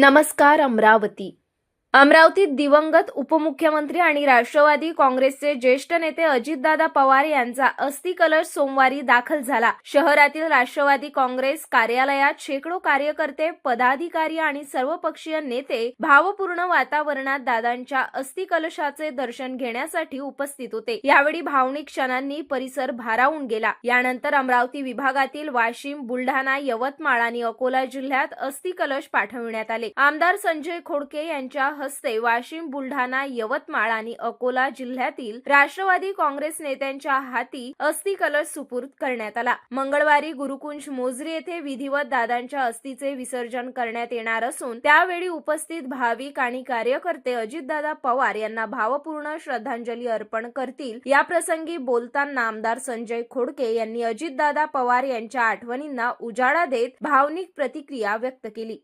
नमस्कार अमरावती. अमरावतीत दिवंगत उपमुख्यमंत्री आणि राष्ट्रवादी काँग्रेसचे ज्येष्ठ नेते अजितदादा पवार यांचा अस्थि कलश सोमवारी दाखल झाला. शहरातील राष्ट्रवादी काँग्रेस कार्यालयात शेकडो कार्यकर्ते पदाधिकारी आणि सर्वपक्षीय नेते भावपूर्ण वातावरणात दादांच्या अस्थि कलशाचे दर्शन घेण्यासाठी उपस्थित होते. यावेळी भावनिक क्षणांनी परिसर भारावून गेला. यानंतर अमरावती विभागातील वाशिम बुलढाणा यवतमाळ आणि अकोला जिल्ह्यात अस्थि कलश पाठविण्यात आले. आमदार संजय खोडके यांच्या हस्ते वाशिम बुलढाणा यवतमाळ आणि अकोला जिल्ह्यातील राष्ट्रवादी काँग्रेस नेत्यांच्या हाती अस्थि कलश सुपूर्द करण्यात आला. मंगळवारी गुरुकुंज मोजरी येथे विधिवत दादांच्या अस्थीचे विसर्जन करण्यात येणार असून त्यावेळी उपस्थित भाविक आणि कार्यकर्ते अजितदादा पवार यांना भावपूर्ण श्रद्धांजली अर्पण करतील. या प्रसंगी बोलताना आमदार संजय खोडके यांनी अजितदादा पवार यांच्या आठवणींना उजाळा देत भावनिक प्रतिक्रिया व्यक्त केली.